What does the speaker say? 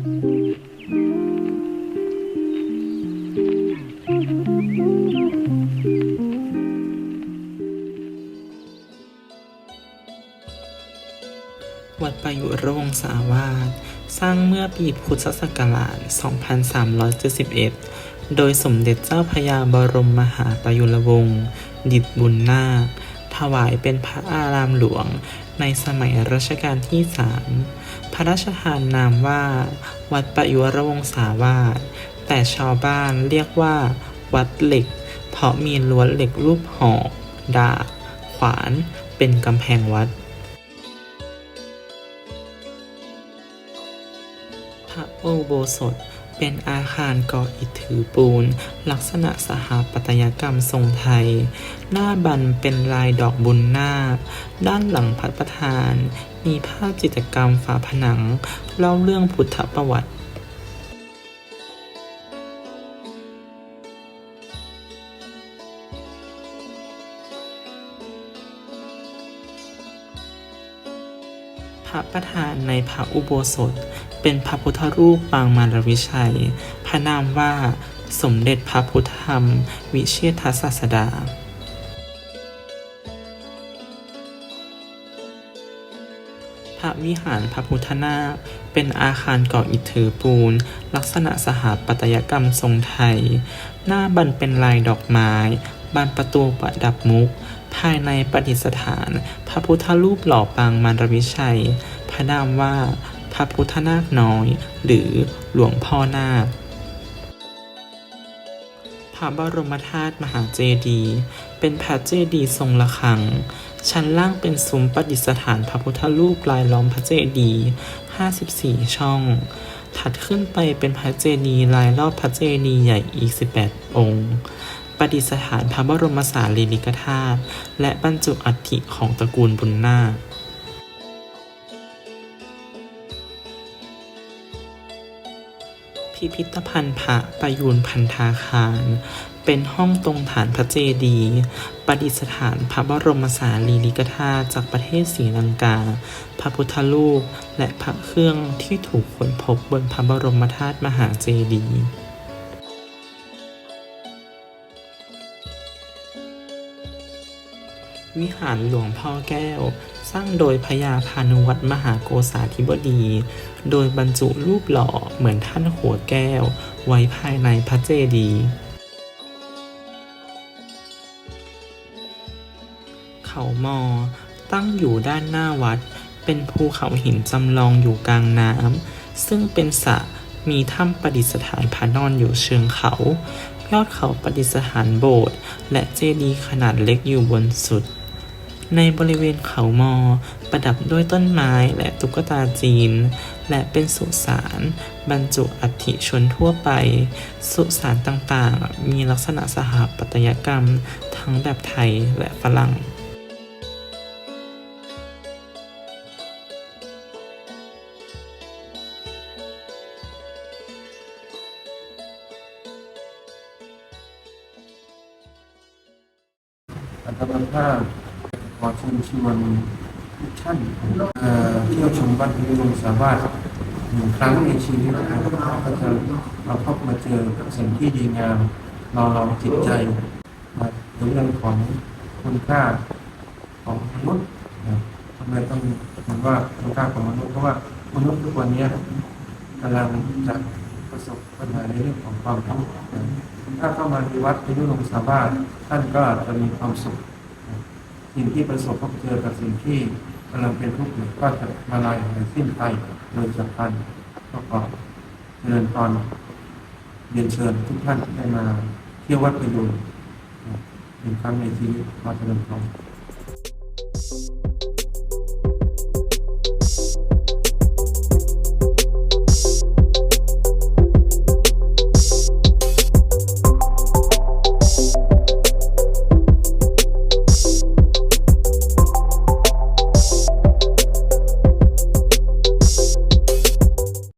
วัดประยุรวงศาวาสสร้างเมื่อปีพุทธศักราช 2371 โดยสมเด็จเจ้าพระยาบรมมหาประยุรวงศ์ดิตบุญนาค วายเป็นพระอารามหลวง ในสมัยรัชกาลที่สามพระราชทานนามว่า วัดประยุรวงศาวาสแต่ชาวบ้านเรียกว่า วัดเหล็ก เพราะมีล้วนเหล็กรูปหอกดาบขวานเป็นกำแพงวัดพระโอโบสถ เป็นอาคารก่ออิฐถือปูน ลักษณะสถาปัตยกรรมทรงไทย หน้าบันเป็นลายดอกบุญนาค ด้านหลังพัดประธาน มีภาพจิตรกรรมฝาผนัง เล่าเรื่องพุทธประวัติ พระประธานในพระอุโบสถ เป็นพระพุทธรูปปางมารวิชัย พระนามว่าสมเด็จพระพุทธธรรม วิเชษฐศาสดาพระวิหารพระพุทธนาคเป็นอาคารก่ออิฐถือปูน ลักษณะสถาปัตยกรรมทรงไทย หน้าบันเป็นลายดอกไม้ บานประตูประดับมุก ภายในประดิษฐาน พระพุทธรูปหล่อปางมารวิชัย พระนามว่า พระพุทธนาคน้อย หรือหลวงพ่อนาค พระบรมธาตุมหาเจดีย์เป็นพระเจดีย์ทรงระฆัง ชั้นล่างเป็นซุ้มประดิษฐานพระพุทธรูปลายล้อมพระเจดีย์54 ช่อง ถัดขึ้นไปเป็นพระเจดีย์ลายรอบพระเจดีย์ใหญ่อีก 18 องค์ ประดิษฐานพระบรมสารีริกธาตุและบรรจุอัฐิของตระกูลบุญนาคพิพิธภัณฑ์พระประยูนพันธาคาร เป็นห้องตรงฐานพระเจดีย์ประดิษฐานพระบรมสารีริกธาตุจากประเทศศรีลังกา พระพุทธรูปและพระเครื่องที่ถูกค้นพบบนพระบรมธาตุมหาเจดีย์ วิหารหลวงพ่อแก้ว สร้างโดยพญาพานุวัตรมหาโกษาธิบดี โดยบรรจุรูปหล่อเหมือนท่านหัวแก้ว ไว้ภายในพระเจดีย์เขามอ ตั้งอยู่ด้านหน้าวัด เป็นภูเขาหินจำลองอยู่กลางน้ำซึ่งเป็นสระมีถ้ำประดิษฐานพระนอนอยู่เชิงเขา ยอดเขาประดิษฐานโบสถ์และเจดีย์ขนาดเล็กอยู่บนสุด ในบริเวณเขามอ ประดับด้วยต้นไม้และตุ๊กตาจีน และเป็นสุสานบรรจุอัฐิชนทั่วไป สุสานต่างๆ มีลักษณะสถาปัตยกรรม ทั้งแบบไทยและฝรั่งอัตมาภา ขอเชิญชวนทุกท่านเอ่อเที่ยวชมวัดพิรุณสามารถหนึ่งครั้งในชีวิตนะครับก็จะมาพบมาเจอกับสิ่งที่ดีงามรอเราจิตใจมาในเรื่องของคุณค่าของมนุษย์ทำไมต้องเห็นว่าคุณค่าของมนุษย์เพราะว่ามนุษย์ทุกวันนี้กำลังจะประสบปัญหาในเรื่องของความทุกข์ถ้าเข้ามาที่วัดพิรุณสามารถท่านก็จะมีความสุข สิ่งที่ประสบพบเจอกับสิ่งที่กำลังเป็นทุกข์อยู่ก็จะมาลายหายสิ้นไปโดยจะพันก็ขอเชิญตอนเรียนเชิญทุกท่านได้มาเที่ยววัดประยูนหนึ่งครั้งในชีวิตมาเจริญพร